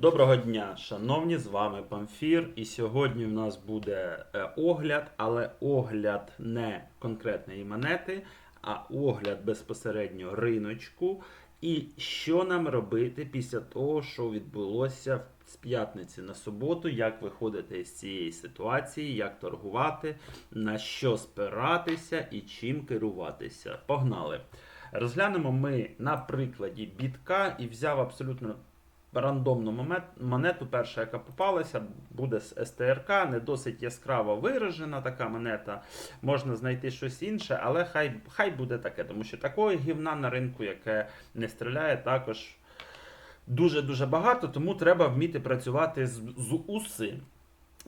Доброго дня, шановні, з вами Памфір. І сьогодні в нас буде е, огляд, але огляд не конкретної монети, а огляд безпосередньо риночку. І що нам робити після того, що відбулося з п'ятниці на суботу, як виходити з цієї ситуації, як торгувати, на що спиратися і чим керуватися. Погнали! Розглянемо ми на прикладі бітка і взяв абсолютно рандомну монету, перша, яка попалася, буде з СТРК, не досить яскраво виражена така монета. Можна знайти щось інше, але хай, хай буде таке, тому що такої гівна на ринку, яке не стріляє, також дуже-дуже багато, тому треба вміти працювати з, з уси.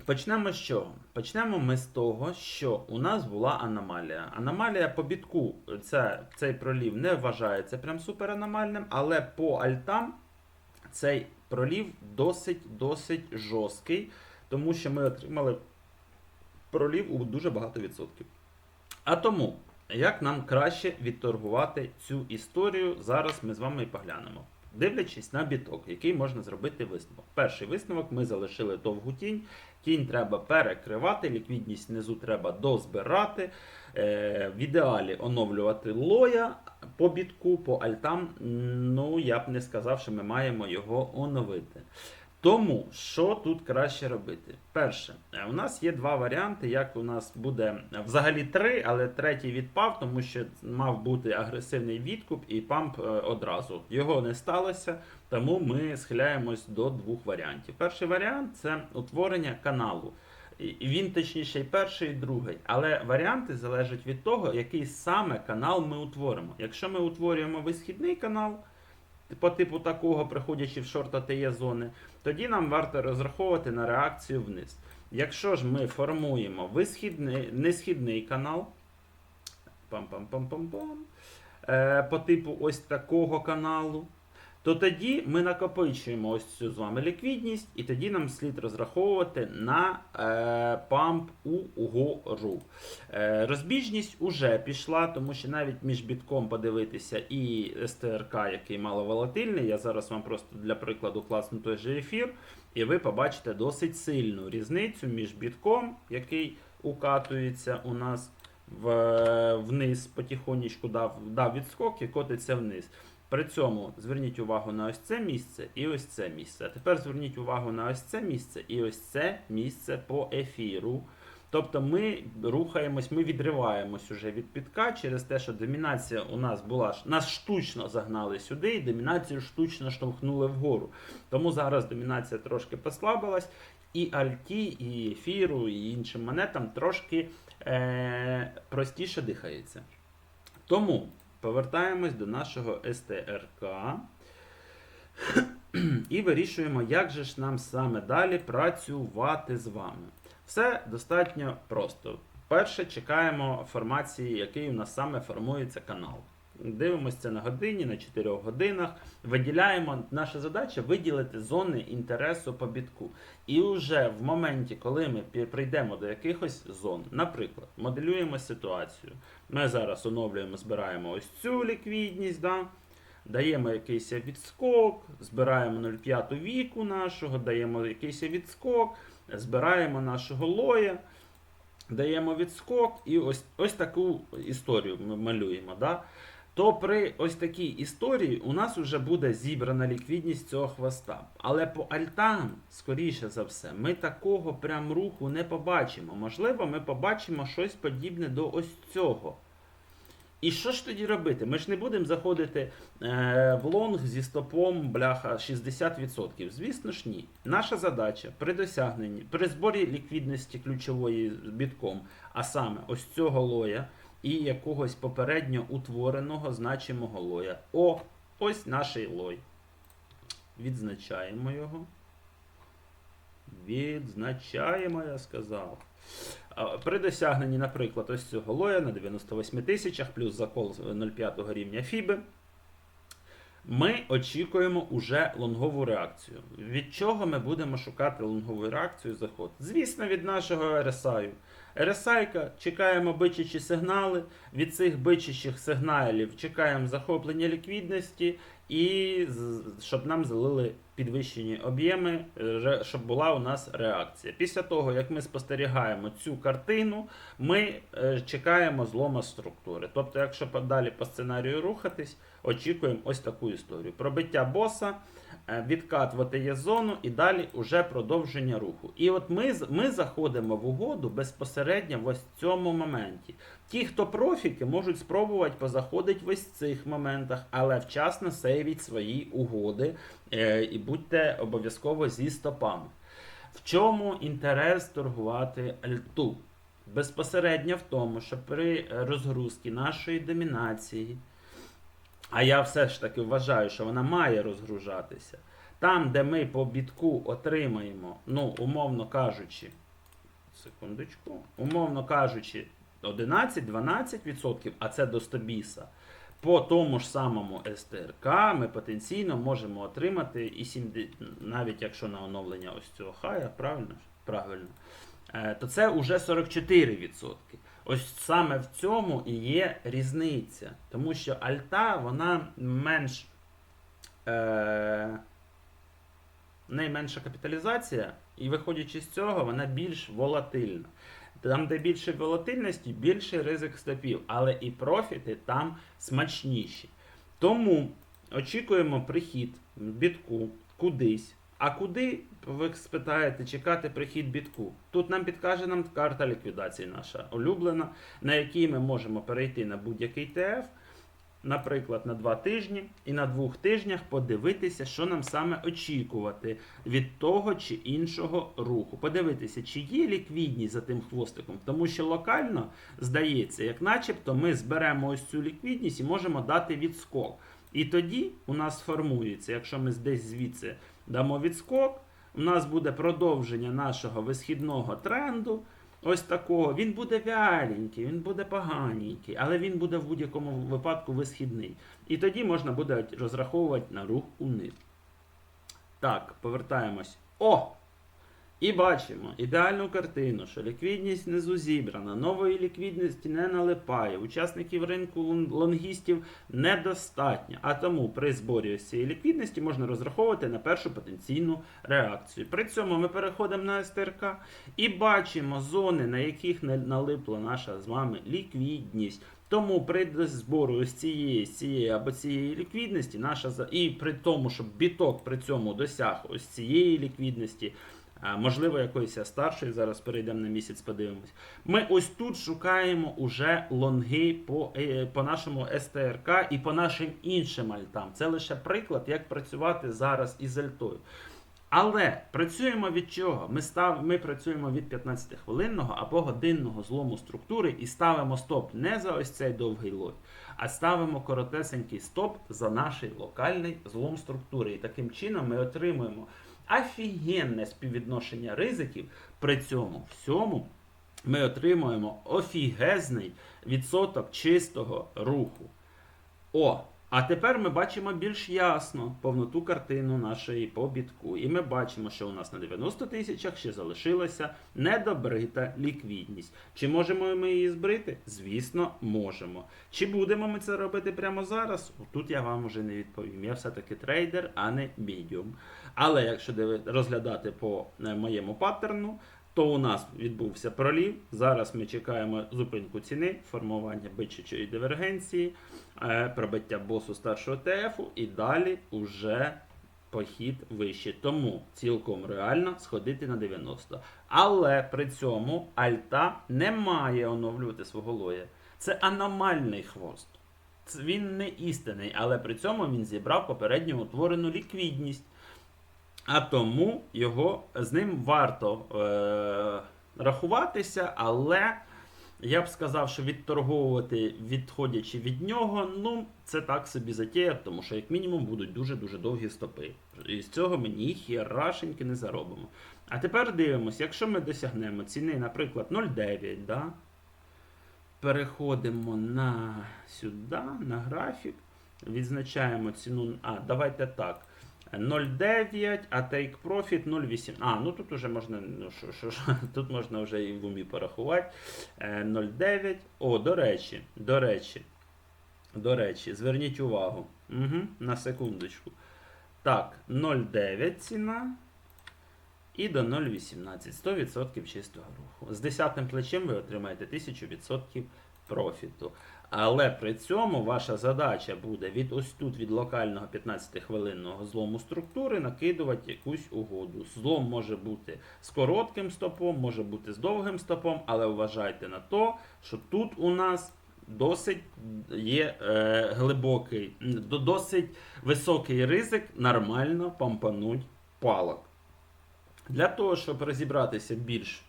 Почнемо з чого? Почнемо ми з того, що у нас була аномалія. Аномалія по бітку, це, цей пролів не вважається прям супераномальним, але по альтам цей пролів досить-досить жорсткий, тому що ми отримали пролів у дуже багато відсотків. А тому, як нам краще відторгувати цю історію, зараз ми з вами і поглянемо. Дивлячись на біток, який можна зробити висновок. Перший висновок ми залишили довгу тінь. Тінь треба перекривати, ліквідність внизу треба дозбирати. Е, в ідеалі оновлювати лоя по бітку, по альтам. Ну, я б не сказав, що ми маємо його оновити. Тому, що тут краще робити? Перше, е, у нас є два варіанти, як у нас буде е, взагалі три, але третій відпав, тому що мав бути агресивний відкуп і памп одразу. Його не сталося, тому ми схиляємось до двох варіантів. Перший варіант це утворення каналу. Він точніше і перший, і другий. Але варіанти залежать від того, який саме канал ми утворимо. Якщо ми утворюємо висхідний канал, по типу такого, приходячи в шорт АТЄ зони, тоді нам варто розраховувати на реакцію вниз. Якщо ж ми формуємо висхідний, несхідний канал, пам-пам-пам-пам-пам, е, по типу ось такого каналу, то тоді ми накопичуємо ось цю з вами ліквідність, і тоді нам слід розраховувати на е, памп угору. Е, розбіжність уже пішла, тому що навіть між бітком подивитися і СТРК, який маловолатильний, я зараз вам просто для прикладу класну той же ефір, і ви побачите досить сильну різницю між бітком, який укатується у нас в, вниз, потихонечку дав, дав відскок і котиться вниз. При цьому зверніть увагу на ось це місце і ось це місце. А тепер зверніть увагу на ось це місце і ось це місце по ефіру. Тобто ми рухаємось, ми відриваємось уже від підка через те, що домінація у нас була нас штучно загнали сюди, і домінацію штучно штовхнули вгору. Тому зараз домінація трошки послабилась, і Альті, і ефіру, і іншим монетам трошки е- простіше дихається. Тому повертаємось до нашого СТРК і вирішуємо, як же ж нам саме далі працювати з вами. Все достатньо просто. Перше, чекаємо формації, який у нас саме формується канал. Дивимося на годині, на 4 годинах. Виділяємо. Наша задача виділити зони інтересу по бітку. І вже в моменті, коли ми прийдемо до якихось зон, наприклад, моделюємо ситуацію. Ми зараз оновлюємо, збираємо ось цю ліквідність, да? даємо якийсь відскок, збираємо 0,5 віку нашого, даємо якийсь відскок, збираємо нашого лоя. Даємо відскок і ось, ось таку історію ми малюємо. Да? То при ось такій історії у нас вже буде зібрана ліквідність цього хвоста. Але по альтам, скоріше за все, ми такого прям руху не побачимо. Можливо, ми побачимо щось подібне до ось цього. І що ж тоді робити? Ми ж не будемо заходити е, в лонг зі стопом бляха 60%. Звісно ж, ні. Наша задача при досягненні, при зборі ліквідності ключової бітком, а саме ось цього лоя і якогось попередньо утвореного значимого лоя. О, ось наш лой. Відзначаємо його. Відзначаємо, я сказав. При досягненні, наприклад, ось цього лоя на 98 тисячах плюс закол 0,5 рівня Фіби, ми очікуємо уже лонгову реакцію. Від чого ми будемо шукати лонгову реакцію заход? Звісно, від нашого RSI. RSI, чекаємо бичачі сигнали. Від цих бичачих сигналів чекаємо захоплення ліквідності і щоб нам залили підвищені об'єми, е, щоб була у нас реакція. Після того, як ми спостерігаємо цю картину, ми е, чекаємо злома структури. Тобто, якщо далі по сценарію рухатись, очікуємо ось таку історію. Пробиття боса, е, відкат в ОТЄ зону і далі уже продовження руху. І от ми, ми заходимо в угоду безпосередньо в ось цьому моменті. Ті, хто профіки, можуть спробувати позаходити в ось цих моментах, але вчасно сейвіть свої угоди е, і будьте обов'язково зі стопами. В чому інтерес торгувати альту? Безпосередньо в тому, що при розгрузці нашої домінації, а я все ж таки вважаю, що вона має розгружатися. Там, де ми по бітку отримаємо, ну, умовно кажучи, секундочку, умовно кажучи, 11-12%, а це до 100 біса, по тому ж самому СТРК ми потенційно можемо отримати і 70, навіть якщо на оновлення ось цього хая, правильно? Правильно. Е, То це вже 44%. Ось саме в цьому і є різниця. Тому що альта, вона менш. Е, в неї менша капіталізація, і виходячи з цього, вона більш волатильна. Там, де більше волатильності, більший ризик стопів, але і профіти там смачніші. Тому очікуємо прихід бітку кудись. А куди, ви спитаєте, чекати прихід бітку? Тут нам підкаже нам карта ліквідації наша улюблена, на якій ми можемо перейти на будь-який ТФ, наприклад, на два тижні, і на двох тижнях подивитися, що нам саме очікувати від того чи іншого руху. Подивитися, чи є ліквідність за тим хвостиком, тому що локально здається, як начебто ми зберемо ось цю ліквідність і можемо дати відскок. І тоді у нас формується, якщо ми десь звідси дамо відскок, у нас буде продовження нашого висхідного тренду. Ось такого. Він буде вяленький, він буде поганенький, але він буде в будь-якому випадку висхідний. І тоді можна буде розраховувати на рух униз. Так, повертаємось. О! І бачимо ідеальну картину, що ліквідність внизу зібрана, нової ліквідності не налипає, учасників ринку лонгістів недостатньо. А тому при зборі ось цієї ліквідності можна розраховувати на першу потенційну реакцію. При цьому ми переходимо на СТРК і бачимо зони, на яких не налипла наша з вами ліквідність. Тому при збору ось цієї, з цієї або цієї ліквідності, наша і при тому, щоб біток при цьому досяг ось цієї ліквідності. Можливо, якоїсь старшої, зараз перейдемо на місяць, подивимось. Ми ось тут шукаємо уже лонги по, е, по нашому СТРК і по нашим іншим альтам. Це лише приклад, як працювати зараз із альтою. Але працюємо від чого? Ми, став, ми працюємо від 15-хвилинного або годинного злому структури і ставимо стоп не за ось цей довгий лой, а ставимо коротесенький стоп за наш локальний злом структури. І таким чином ми отримуємо офігенне співвідношення ризиків. При цьому всьому ми отримуємо офігезний відсоток чистого руху. О, а тепер ми бачимо більш ясно повноту картину нашої побітку. І ми бачимо, що у нас на 90 тисячах ще залишилася недобрита ліквідність. Чи можемо ми її збрити? Звісно, можемо. Чи будемо ми це робити прямо зараз? Тут я вам уже не відповім. Я все-таки трейдер, а не медіум. Але якщо розглядати по е, моєму паттерну, то у нас відбувся пролів. Зараз ми чекаємо зупинку ціни, формування бичачої дивергенції, е, пробиття босу старшого ТФу і далі уже похід вище. Тому цілком реально сходити на 90. Але при цьому альта не має оновлювати свого лоя. Це аномальний хвост. Він не істинний, але при цьому він зібрав попередньо утворену ліквідність. А тому його з ним варто е, рахуватися, але я б сказав, що відторговувати, відходячи від нього, ну це так собі затія, тому що як мінімум будуть дуже-дуже довгі стопи. І з цього ми ні хірашеньки не заробимо. А тепер дивимося, якщо ми досягнемо ціни, наприклад, 0,9, да? переходимо на сюди, на графік, відзначаємо ціну. А, давайте так. 0,9, а Take Profit 0,8. А, ну тут уже можна, ну що, що, що, тут можна вже і в умі порахувати. Е, 0,9. О, до речі, до речі, до речі, зверніть увагу. Угу, на секундочку. Так, 0,9 ціна. І до 0,18. 100% чистого руху. З 10 плечем ви отримаєте 1000% профіту. Але при цьому ваша задача буде від ось тут від локального 15-хвилинного злому структури накидувати якусь угоду. Злом може бути з коротким стопом, може бути з довгим стопом, але вважайте на то, що тут у нас досить є е, глибокий, досить високий ризик нормально помпануть палок. Для того, щоб розібратися більш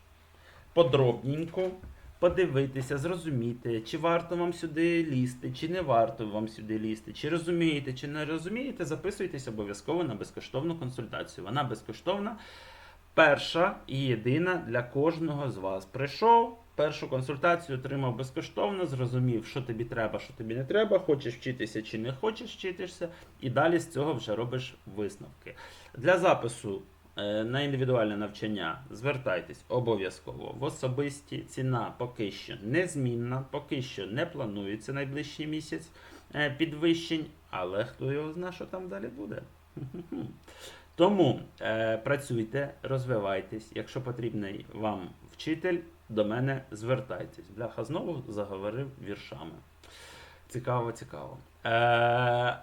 подробненько, подивитися, зрозуміти, чи варто вам сюди лізти, чи не варто вам сюди лізти, чи розумієте, чи не розумієте, записуйтесь обов'язково на безкоштовну консультацію. Вона безкоштовна, перша і єдина для кожного з вас. Прийшов, першу консультацію отримав безкоштовно, зрозумів, що тобі треба, що тобі не треба, хочеш вчитися чи не хочеш вчитися, і далі з цього вже робиш висновки. Для запису на індивідуальне навчання звертайтесь обов'язково в особисті. Ціна поки що незмінна, поки що не планується найближчий місяць е, підвищень, але хто його знає, що там далі буде. Тому е, працюйте, розвивайтесь. Якщо потрібний вам вчитель, до мене звертайтесь. Бляха знову заговорив віршами. Цікаво, цікаво. Е,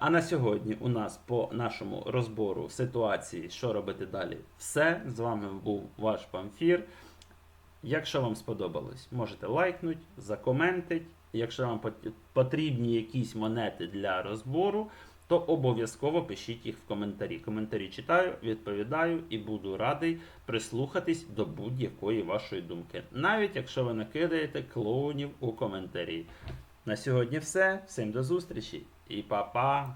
а на сьогодні у нас по нашому розбору ситуації, що робити далі, все. З вами був ваш Памфір. Якщо вам сподобалось, можете лайкнути, закоментити. Якщо вам потрібні якісь монети для розбору, то обов'язково пишіть їх в коментарі. Коментарі читаю, відповідаю і буду радий прислухатись до будь-якої вашої думки. Навіть якщо ви накидаєте клоунів у коментарі. На сьогодні все. Всім до зустрічі і па-па!